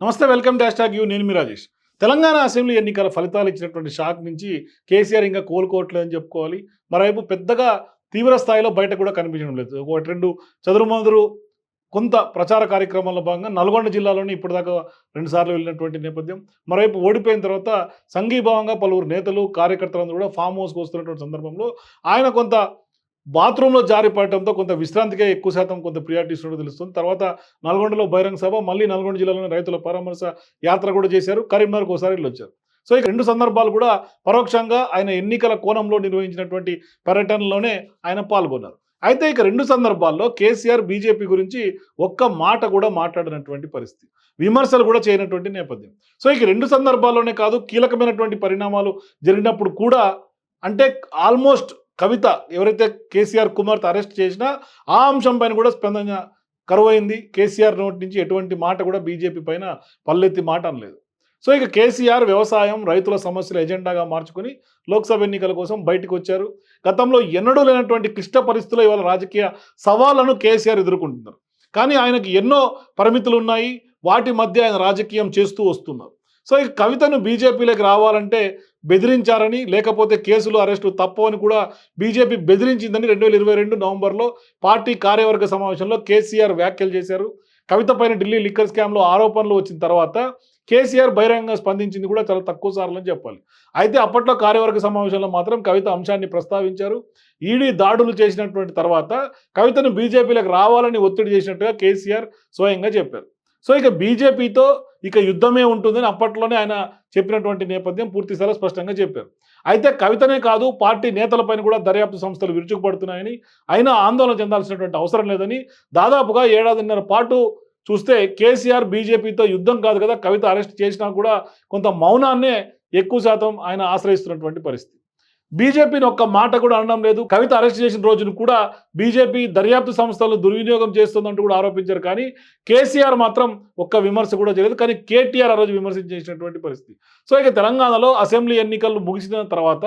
నమస్తే welcome dash talk you. నేను మీ Rajesh. Telangana assembly ఎన్నికల ఫలితాలు ఇచ్చినటువంటి షాక్ నుంచి కేసీఆర్ ఇంకా కోలుకోవట్లేదని చెప్పుకోవాలి. మరోవైపు పెద్దగా తీవ్ర స్థాయిలో బయట కూడా కనిపించడం లేదు. ఒకటి రెండు చదురుమందురు కొంత ప్రచార కార్యక్రమాల్లో భాగంగా నల్గొండ జిల్లాలోని ఇప్పటిదాకా రెండుసార్లు వెళ్ళినటువంటి నేపథ్యం. మరోవైపు ఓడిపోయిన తర్వాత సంఘీభావంగా పలువురు నేతలు కార్యకర్తలందరూ కూడా ఫామ్ హౌస్కి వస్తున్నటువంటి సందర్భంలో ఆయన కొంత బాత్రూంలో జారిపడటంతో కొంత విశ్రాంతికే ఎక్కువ శాతం కొంత ప్రియారిటీ ఇస్తున్నట్టు తెలుస్తుంది. తర్వాత నల్గొండలో బహిరంగ సభ మళ్ళీ నల్గొండ జిల్లాలోని రైతుల పరామర్శ యాత్ర కూడా చేశారు. కరీంనగర్కి ఒకసారి వెళ్ళి వచ్చారు. సో ఈ రెండు సందర్భాలు కూడా పరోక్షంగా ఆయన ఎన్నికల కోణంలో నిర్వహించినటువంటి పర్యటనలోనే ఆయన పాల్గొన్నారు. అయితే ఇక రెండు సందర్భాల్లో కేసీఆర్ బీజేపీ గురించి ఒక్క మాట కూడా మాట్లాడినటువంటి పరిస్థితి. విమర్శలు కూడా చేయనటువంటి నేపథ్యం. సో ఇక రెండు సందర్భాల్లోనే కాదు కీలకమైనటువంటి పరిణామాలు జరిగినప్పుడు కూడా అంటే ఆల్మోస్ట్ కవిత ఎవరైతే కేసీఆర్ కుమార్తె అరెస్ట్ చేసినా ఆ అంశం పైన కూడా స్పందన కరువైంది. కేసీఆర్ నోటి నుంచి ఎటువంటి మాట కూడా బీజేపీ పైన పల్లెత్తి మాట అనలేదు. సో ఇక కేసీఆర్ వ్యవసాయం రైతుల సమస్యలు ఎజెండాగా మార్చుకుని లోక్సభ ఎన్నికల కోసం బయటకు వచ్చారు. గతంలో ఎన్నడూ లేనటువంటి క్లిష్ట పరిస్థితుల్లో ఇవాళ రాజకీయ సవాళ్ళను కేసీఆర్ ఎదుర్కొంటున్నారు. కానీ ఆయనకి ఎన్నో పరిమితులు ఉన్నాయి. వాటి మధ్య ఆయన రాజకీయం చేస్తూ వస్తున్నారు. సో ఈ కవితను బీజేపీలోకి రావాలంటే బెదిరించారని లేకపోతే కేసులు అరెస్టు తప్పవని కూడా బీజేపీ బెదిరించిందని రెండు వేల ఇరవై రెండు నవంబర్లో పార్టీ కార్యవర్గ సమావేశంలో కేసీఆర్ వ్యాఖ్యలు చేశారు. కవిత పైన ఢిల్లీ లిక్కర్ స్కామ్లో ఆరోపణలు వచ్చిన తర్వాత కేసీఆర్ బహిరంగంగా స్పందించింది కూడా చాలా తక్కువ సార్లు అని చెప్పాలి. అయితే అప్పట్లో కార్యవర్గ సమావేశంలో మాత్రం కవిత అంశాన్ని ప్రస్తావించారు. ఈడీ దాడులు చేసినటువంటి తర్వాత కవితను బీజేపీలకు రావాలని ఒత్తిడి చేసినట్టుగా కేసీఆర్ స్వయంగా చెప్పారు. సో ఇక బీజేపీతో ఇక యుద్ధమే ఉంటుందని అప్పట్లోనే ఆయన చెప్పినటువంటి నేపథ్యం పూర్తిస్థాయిలో స్పష్టంగా చెప్పారు. అయితే కవితనే కాదు పార్టీ నేతలపైన కూడా దర్యాప్తు సంస్థలు విరుచుకుపడుతున్నాయని అయినా ఆందోళన చెందాల్సినటువంటి అవసరం లేదని దాదాపుగా ఏడాదిన్నర పాటు చూస్తే కేసీఆర్ బీజేపీతో యుద్ధం కాదు కదా కవిత అరెస్ట్ చేసినా కూడా కొంత మౌనాన్నే ఎక్కువ శాతం ఆయన ఆశ్రయిస్తున్నటువంటి పరిస్థితి. బీజేపీని ఒక్క మాట కూడా అనడం లేదు. కవిత అరెస్ట్ చేసిన రోజును కూడా బీజేపీ దర్యాప్తు సంస్థలు దుర్వినియోగం చేస్తుందంటూ కూడా ఆరోపించారు. కానీ కేసీఆర్ మాత్రం ఒక్క విమర్శ కూడా చేయలేదు. కానీ కేటీఆర్ ఆ రోజు విమర్శించేసినటువంటి పరిస్థితి. సో ఇక తెలంగాణలో అసెంబ్లీ ఎన్నికలు ముగిసిన తర్వాత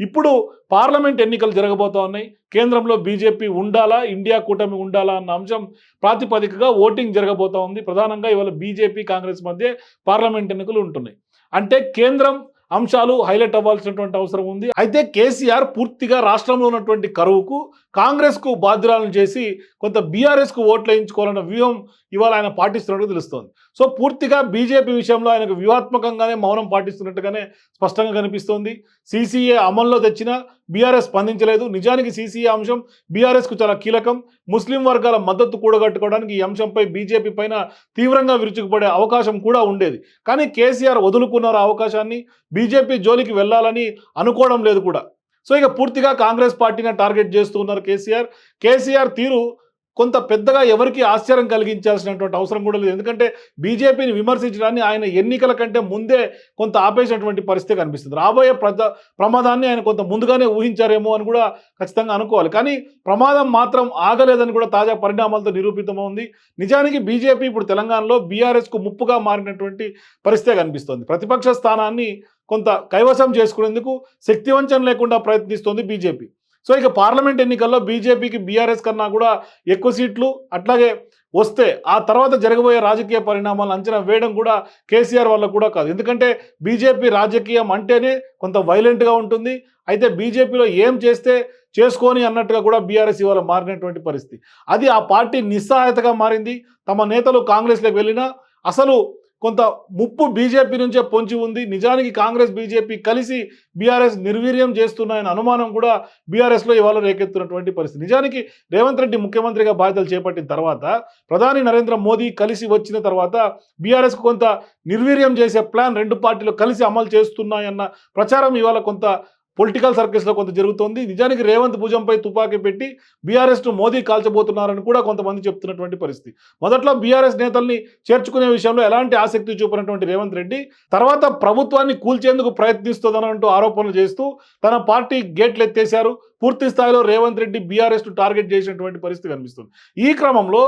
ఇప్పుడు పార్లమెంట్ ఎన్నికలు జరగబోతా ఉన్నాయి. కేంద్రంలో బీజేపీ ఉండాలా? ఇండియా కూటమి ఉండాలా? అన్న అంశం ప్రాతిపదికగా ఓటింగ్ జరగబోతా ఉంది. ప్రధానంగా ఇవాళ బీజేపీ కాంగ్రెస్ మధ్య పార్లమెంట్ ఎన్నికలు ఉంటున్నాయి. అంటే కేంద్రం అంశాలు హైలైట్ అవ్వాల్సినటువంటి అవసరం ఉంది. అయితే కేసీఆర్ పూర్తిగా రాష్ట్రంలో ఉన్నటువంటి కరువుకు కాంగ్రెస్కు బాధ్యురాలను చేసి కొంత బీఆర్ఎస్కు ఓట్లు వేయించుకోవాలన్న వ్యూహం ఇవాళ ఆయన పాటిస్తున్నట్టు తెలుస్తోంది. సో పూర్తిగా బీజేపీ విషయంలో ఆయనకు వ్యూహాత్మకంగానే మౌనం పాటిస్తున్నట్టుగానే స్పష్టంగా కనిపిస్తోంది. సీసీఏ అమల్లో తెచ్చినా బీఆర్ఎస్ స్పందించలేదు. నిజానికి సీసీఏ అంశం బీఆర్ఎస్కు చాలా కీలకం. ముస్లిం వర్గాల మద్దతు కూడగట్టుకోవడానికి ఈ అంశంపై బీజేపీ పైన తీవ్రంగా విరుచుకుపడే అవకాశం కూడా ఉండేది. కానీ కేసీఆర్ వదులుకున్నారు అవకాశాన్ని. బీజేపీ జోలికి వెళ్ళాలని అనుకోవడం లేదు కూడా. సో ఇక పూర్తిగా కాంగ్రెస్ పార్టీని టార్గెట్ చేస్తూ ఉన్నారు కేసీఆర్. కేసీఆర్ తీరు కొంత పెద్దగా ఎవరికి ఆశ్చర్యం కలిగించాల్సినటువంటి అవసరం కూడా లేదు. ఎందుకంటే బీజేపీని విమర్శించడాన్ని ఆయన ఎన్నికల కంటే ముందే కొంత ఆపేసినటువంటి పరిస్థితి కనిపిస్తుంది. రాబోయే ప్రమాదాన్ని ఆయన కొంత ముందుగానే ఊహించారేమో అని కూడా ఖచ్చితంగా అనుకోవాలి. కానీ ప్రమాదం మాత్రం ఆగలేదని కూడా తాజా పరిణామాలతో నిరూపితమవుంది నిజానికి బీజేపీ ఇప్పుడు తెలంగాణలో బీఆర్ఎస్కు ముప్పుగా మారినటువంటి పరిస్థితి కనిపిస్తోంది. ప్రతిపక్ష స్థానాన్ని కొంత కైవసం చేసుకునేందుకు శక్తివంచన లేకుండా ప్రయత్నిస్తోంది బీజేపీ. సో ఇక పార్లమెంట్ ఎన్నికల్లో బీజేపీకి బీఆర్ఎస్ కన్నా కూడా ఎక్కువ సీట్లు అట్లాగే వస్తే ఆ తర్వాత జరగబోయే రాజకీయ పరిణామాలను అంచనా వేయడం కూడా కేసీఆర్ వల్ల కూడా కాదు. ఎందుకంటే బీజేపీ రాజకీయం అంటేనే కొంత వైలెంట్గా ఉంటుంది. అయితే బీజేపీలో ఏం చేస్తే చేసుకొని అన్నట్టుగా కూడా బీఆర్ఎస్ ఇవాళ మారినటువంటి పరిస్థితి. అది ఆ పార్టీ నిస్సహాయతగా మారింది. తమ నేతలు కాంగ్రెస్లోకి వెళ్ళినా అసలు కొంత ముప్పు బీజేపీ నుంచే పొంచి ఉంది. నిజానికి కాంగ్రెస్ బీజేపీ కలిసి బీఆర్ఎస్ నిర్వీర్యం చేస్తున్నాయని అనుమానం కూడా బీఆర్ఎస్లో ఇవాళ రేకెత్తున్నటువంటి పరిస్థితి. నిజానికి రేవంత్ రెడ్డి ముఖ్యమంత్రిగా బాధ్యతలు చేపట్టిన తర్వాత ప్రధాని నరేంద్ర మోదీ కలిసి వచ్చిన తర్వాత బీఆర్ఎస్కు కొంత నిర్వీర్యం చేసే ప్లాన్ రెండు పార్టీలు కలిసి అమలు చేస్తున్నాయన్న ప్రచారం ఇవాళ కొంత పొలిటికల్ సర్కిల్స్లో కొంత జరుగుతోంది. నిజానికి రేవంత్ భుజంపై తుపాకీ పెట్టి బీఆర్ఎస్ను మోదీ కాల్చబోతున్నారని కూడా కొంతమంది చెప్తున్నటువంటి పరిస్థితి. మొదట్లో బీఆర్ఎస్ నేతల్ని చేర్చుకునే విషయంలో ఎలాంటి ఆసక్తి చూపినటువంటి రేవంత్ రెడ్డి తర్వాత ప్రభుత్వాన్ని కూల్చేందుకు ప్రయత్నిస్తుందనంటూ ఆరోపణలు చేస్తూ తన పార్టీ గేట్లు ఎత్తేశారు. పూర్తి స్థాయిలో రేవంత్ రెడ్డి బీఆర్ఎస్ టార్గెట్ చేసినటువంటి పరిస్థితి కనిపిస్తుంది. ఈ క్రమంలో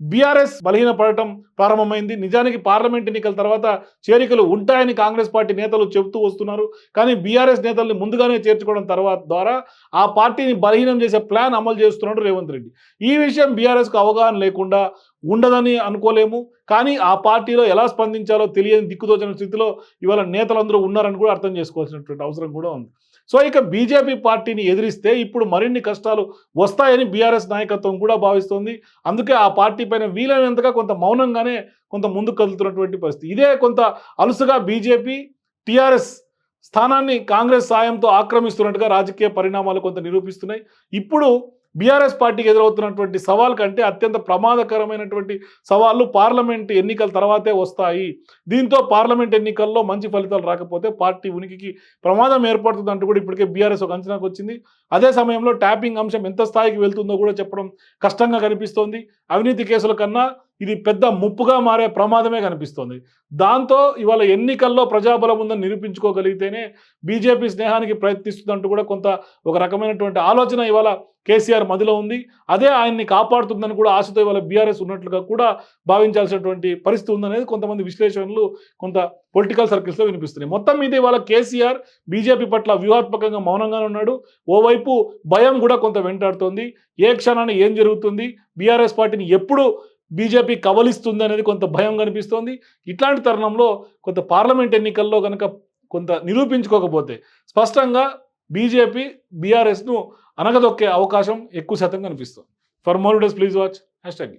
బీఆర్ఎస్ బలహీనపడటం ప్రారంభమైంది. నిజానికి పార్లమెంట్ ఎన్నికల తర్వాత చేరికలు ఉంటాయని కాంగ్రెస్ పార్టీ నేతలు చెబుతూ వస్తున్నారు. కానీ బీఆర్ఎస్ నేతల్ని ముందుగానే చేర్చుకోవడం తర్వాత ద్వారా ఆ పార్టీని బలహీనం చేసే ప్లాన్ అమలు చేస్తున్నాడు రేవంత్ రెడ్డి. ఈ విషయం బీఆర్ఎస్కు అవగాహన లేకుండా ఉండదని అనుకోలేము. కానీ ఆ పార్టీలో ఎలా స్పందించాలో తెలియని దిక్కుదోచిన స్థితిలో ఇవాళ నేతలందరూ ఉన్నారని కూడా అర్థం చేసుకోవాల్సినటువంటి అవసరం కూడా ఉంది. సో ఇక బీజేపీ పార్టీని ఎదిరిస్తే ఇప్పుడు మరిన్ని కష్టాలు వస్తాయని బీఆర్ఎస్ నాయకత్వం కూడా భావిస్తోంది. అందుకే ఆ పార్టీ పైన వీలైనంతగా కొంత మౌనంగానే కొంత ముందుకు కదులుతున్నటువంటి పరిస్థితి. ఇదే కొంత అలుసుగా బీజేపీ టీఆర్ఎస్ స్థానాన్ని కాంగ్రెస్ సాయంతో ఆక్రమిస్తున్నట్టుగా రాజకీయ పరిణామాలు కొంత నిరూపిస్తున్నాయి. ఇప్పుడు బీఆర్ఎస్ పార్టీకి ఎదురవుతున్నటువంటి సవాల్ కంటే అత్యంత ప్రమాదకరమైనటువంటి సవాళ్ళు పార్లమెంట్ ఎన్నికల తర్వాతే వస్తాయి. దీంతో పార్లమెంట్ ఎన్నికల్లో మంచి ఫలితాలు రాకపోతే పార్టీ ఉనికికి ప్రమాదం ఏర్పడుతుంది అంటూ కూడా ఇప్పటికే బీఆర్ఎస్ ఒక అంచనాకు వచ్చింది. అదే సమయంలో ట్యాపింగ్ అంశం ఎంత స్థాయికి వెళ్తుందో కూడా చెప్పడం కష్టంగా కనిపిస్తోంది. అవినీతి కేసుల కన్నా ఇది పెద్ద ముప్పుగా మారే ప్రమాదమే కనిపిస్తోంది. దాంతో ఇవాళ ఎన్నికల్లో ప్రజాబలం ఉందని నిరూపించుకోగలిగితేనే బీజేపీ స్నేహానికి ప్రయత్నిస్తుందంటూ కూడా కొంత ఒక రకమైనటువంటి ఆలోచన ఇవాళ కేసీఆర్ మదిలో ఉంది. అదే ఆయన్ని కాపాడుతుందని కూడా ఆశతో ఇవాళ బీఆర్ఎస్ ఉన్నట్లుగా కూడా భావించాల్సినటువంటి పరిస్థితి ఉందనేది కొంతమంది విశ్లేషణలు కొంత పొలిటికల్ సర్కిల్స్లో వినిపిస్తున్నాయి. మొత్తం మీద ఇవాళ కేసీఆర్ బీజేపీ పట్ల వ్యూహాత్మకంగా మౌనంగానే ఉన్నాడు. ఓవైపు భయం కూడా కొంత వెంటాడుతోంది. ఏ క్షణాన్ని ఏం జరుగుతుంది? బీఆర్ఎస్ పార్టీని ఎప్పుడు బీజేపీ కవలిస్తుంది అనేది కొంత భయం కనిపిస్తోంది. ఇట్లాంటి తరుణంలో కొంత పార్లమెంట్ ఎన్నికల్లో కనుక కొంత నిరూపించుకోకపోతే స్పష్టంగా బీజేపీ బీఆర్ఎస్ను అనగదొక్కే అవకాశం ఎక్కువ శాతం కనిపిస్తుంది. For more days please watch hashtag